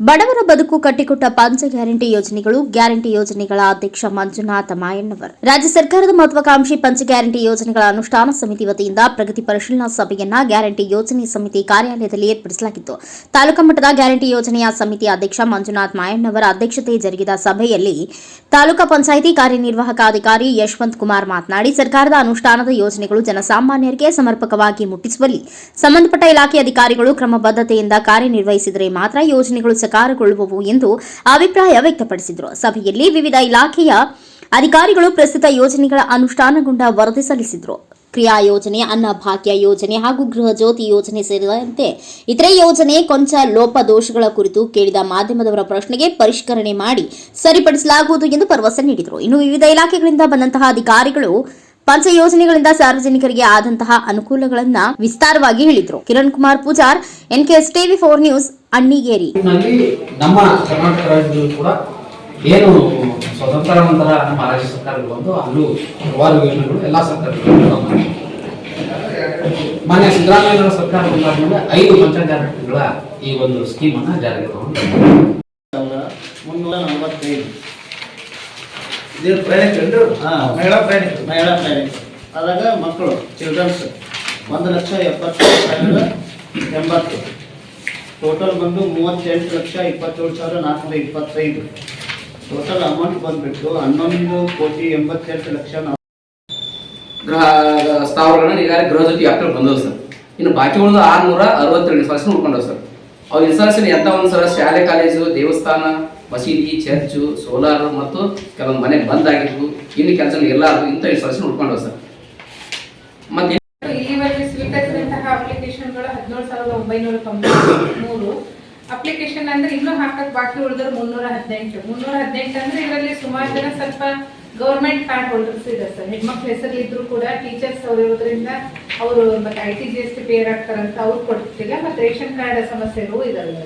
ಬಡವರ ಬದುಕು ಕಟ್ಟಿಕೊಟ್ಟ ಪಂಚ ಗ್ಯಾರಂಟಿ ಯೋಜನೆಗಳು ಗ್ಯಾರಂಟಿ ಯೋಜನೆಗಳ ಅಧ್ಯಕ್ಷ ಮಂಜುನಾಥ ಮಾಯಣ್ಣವರ್. ರಾಜ್ಯ ಸರ್ಕಾರದ ಮಹತ್ವಾಕಾಂಕ್ಷಿ ಪಂಚ ಗ್ಯಾರಂಟಿ ಯೋಜನೆಗಳ ಅನುಷ್ಠಾನ ಸಮಿತಿ ವತಿಯಿಂದ ಪ್ರಗತಿ ಪರಿಶೀಲನಾ ಸಭೆಯನ್ನ ಗ್ಯಾರಂಟಿ ಯೋಜನೆ ಸಮಿತಿ ಕಾರ್ಯಾಲಯದಲ್ಲಿ ಏರ್ಪಡಿಸಲಾಗಿತ್ತು. ತಾಲೂಕಾ ಮಟ್ಟದ ಗ್ಯಾರಂಟಿ ಯೋಜನೆಯ ಸಮಿತಿ ಅಧ್ಯಕ್ಷ ಮಂಜುನಾಥ ಮಾಯಣ್ಣವರ ಅಧ್ಯಕ್ಷತೆ ಜರುಗಿದ ಸಭೆಯಲ್ಲಿ ತಾಲೂಕಾ ಪಂಚಾಯಿತಿ ಕಾರ್ಯನಿರ್ವಾಹಕ ಅಧಿಕಾರಿ ಯಶವಂತ್ ಕುಮಾರ್ ಮಾತನಾಡಿ, ಸರ್ಕಾರದ ಅನುಷ್ಠಾನದ ಯೋಜನೆಗಳು ಜನಸಾಮಾನ್ಯರಿಗೆ ಸಮರ್ಪಕವಾಗಿ ಮುಟ್ಟಿಸುವಲ್ಲಿ ಸಂಬಂಧಪಟ್ಟ ಇಲಾಖೆ ಅಧಿಕಾರಿಗಳು ಕ್ರಮಬದ್ಧತೆಯಿಂದ ಕಾರ್ಯನಿರ್ವಹಿಸಿದರೆ ಮಾತ್ರ ಯೋಜನೆಗಳು ಸಕಾರಗೊಳ್ಳುವವು ಎಂದು ಅಭಿಪ್ರಾಯ ವ್ಯಕ್ತಪಡಿಸಿದರು. ಸಭೆಯಲ್ಲಿ ವಿವಿಧ ಇಲಾಖೆಯ ಅಧಿಕಾರಿಗಳು ಪ್ರಸ್ತುತ ಯೋಜನೆಗಳ ಅನುಷ್ಠಾನಗೊಂಡ ವರದಿ ಸಲ್ಲಿಸಿದರು. ಕ್ರಿಯಾ ಯೋಜನೆ, ಅನ್ನ ಭಾಗ್ಯ ಯೋಜನೆ ಹಾಗೂ ಗೃಹ ಜ್ಯೋತಿ ಯೋಜನೆ ಸೇರಿದಂತೆ ಇತರೆ ಯೋಜನೆ, ಕೊಂಚ ಲೋಪದೋಷಗಳ ಕುರಿತು ಕೇಳಿದ ಮಾಧ್ಯಮದವರ ಪ್ರಶ್ನೆಗೆ ಪರಿಷ್ಕರಣೆ ಮಾಡಿ ಸರಿಪಡಿಸಲಾಗುವುದು ಎಂದು ಭರವಸೆ ನೀಡಿದರು. ಇನ್ನು ವಿವಿಧ ಇಲಾಖೆಗಳಿಂದ ಬಂದಂತಹ ಅಧಿಕಾರಿಗಳು ಪಂಚ ಯೋಜನೆಗಳಿಂದ ಸಾರ್ವಜನಿಕರಿಗೆ ಆದಂತಹ ಅನುಕೂಲಗಳನ್ನ ವಿಸ್ತಾರವಾಗಿ ಹೇಳಿದರು. Kiran Kumar Pujar NKS TV four news Annigeri ನಲ್ಲಿ ನಮ್ಮ ಕರ್ನಾಟಕ ರಾಜ್ಯದಲ್ಲೂ ಕೂಡ ಏನು ಸ್ವತಂತ್ರ ನಂತರ ನಮ್ಮ ರಾಜ್ಯ ಸರ್ಕಾರಗಳು ಬಂದು ಅಲ್ಲೂ ಹಲವಾರು ಯೋಜನೆಗಳು ಎಲ್ಲ ಸರ್ಕಾರಗಳು ಮಾನ್ಯ ಸಿದ್ದರಾಮಯ್ಯ ಸರ್ಕಾರ ಬಂದಾದ್ಮೇಲೆ ಐದು ಪಂಚಾಯತ್ಗಳ ಈ ಒಂದು ಸ್ಕೀಮ್ ಅನ್ನ ಜಾರಿಗೆ ತಗೊಂಡು ಸಾವಿರ ಮುನ್ನೂರ ನಲವತ್ತೈದು ಇದು ಪ್ರಯಾಣಿಕರು ಅಂದ್ರೆ ಹಾ. ಮಹಿಳಾ ಪ್ರಯಾಣಿಕರು. ಮಹಿಳಾ ಅದಾಗ ಮಕ್ಕಳು ಚಿಲ್ಡ್ರನ್ಸ್ ಒಂದು ಲಕ್ಷ ಎಪ್ಪತ್ತು ಸಾವಿರ ಎಂಬತ್ತು. ಟೋಟಲ್ ಬಂದು ಮೂವತ್ತೆಂಟು ಲಕ್ಷ ಇಪ್ಪತ್ತೇಳು ಸಾವಿರ ನಾಲ್ಕುನೂರ ಇಪ್ಪತ್ತೈದು. ಟೋಟಲ್ ಅಮೌಂಟ್ ಬಂದ್ಬಿಟ್ಟು ಹನ್ನೊಂದು ಕೋಟಿ ಎಂಬತ್ತೆಂಟು ಲಕ್ಷ ಗೃಹ ಸ್ಥಾವರಗಳನ್ನ ಈಗಾಗಲೇ ಗೃಹ ಜೊತೆ ಯಾಕೆ ಬಂದವು ಸರ್. ಇನ್ನು ಬಾಕಿ ಉಳಿದ ಆರುನೂರ ಅರವತ್ತೆರಡು ಇನ್ಸ್ಟಾಲೇಷನ್ ಉಳ್ಕೊಂಡವು ಸರ್. ಅವ್ರ ಇನ್ಸ್ಟಾಲೇಷನ್ ಎಂತ ಒಂದು ಸರ್ ಶಾಲೆ ಕಾಲೇಜು ದೇವಸ್ಥಾನ, ಮಸೀದಿ ಚರ್ಚು ಸೋಲಾರ್ ಮತ್ತು ಕೆಲವೊಂದು ಮನೆ ಬಂದ್ ಆಗಿದ್ವು. ಇನ್ನು ಕೆಲಸ ಎಲ್ಲ ಇಂಥ ಇನ್ಸ್ಟಾಲೇಷನ್ ಉಳ್ಕೊಂಡವು ಸರ್. ಮತ್ತೆ ಅಪ್ಲಿಕೇಶನ್ಗಳು ಹದಿನೇಳು ಸಾವಿರದ ಒಂಬೈನೂರ ಮೂರು ಅಪ್ಲಿಕೇಶನ್ ಅಂದ್ರೆ ಇನ್ನೂ ಹಾಕಕ್ ಬಾಕಿ ಉಳಿದ್ರೆ ಮುನ್ನೂರ ಹದಿನೆಂಟು. ಮುನ್ನೂರ ಹದಿನೆಂಟು ಅಂದ್ರೆ ಇದರಲ್ಲಿ ಸುಮಾರು ಜನ ಸ್ವಲ್ಪ ಗೌರ್ಮೆಂಟ್ ಕಾರ್ಡ್ ಹೋಲ್ಡರ್ಸ್ ಇದೆ ಸರ್. ಹೆಣ್ಮಕ್ಳ ಹೆಸರು ಇದ್ರು ಕೂಡ ಟೀಚರ್ಸ್ ಅವ್ರು ಇರೋದ್ರಿಂದ ಅವರು ಮತ್ತೆ I T G S T payer ಆಗ್ತಾರಂತ ಅವ್ರು ಕೊಡ್ತಿಲ್ಲ ಮತ್ತೆ ರೇಷನ್ ಕಾರ್ಡ್ ಸಮಸ್ಯೆಗಳು ಇದಾವೆ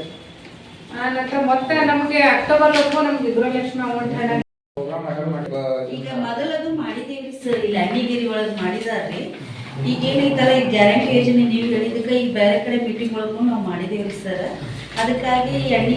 ಆ ನಂತರ ಮೊತ್ತ ನಮಗೆ ಅಕ್ಟೋಬರ್ ವರೆಗೂ ನಮ್ಗೆ ಗೃಹಲಕ್ಷ್ಮಿ ಅಮೌಂಟ್ ಹಣ. ಈಗ ಮೊದಲದು ಮಾಡಿದೇವಿ ಸರ್. ಇಲ್ಲಿ ಅಣ್ಣಿಗಿರಿ ಒಳಗೆ ಮಾಡಿದಾರ್ರಿ. ಈಗ ಏನೈತಲ್ಲ ಈ ಗ್ಯಾರಂಟಿ ಯೋಜನೆ ನೀವು ಹೇಳಿದಕ್ಕೆ ಈಗ ಬೇರೆ ಕಡೆ ಮೀಟಿಂಗ್ ಒಳಗೂ ನಾವು ಮಾಡಿದೇವ್ರಿ ಸರ್ ಅದಕ್ಕಾಗಿ ಅಣ್ಣಿ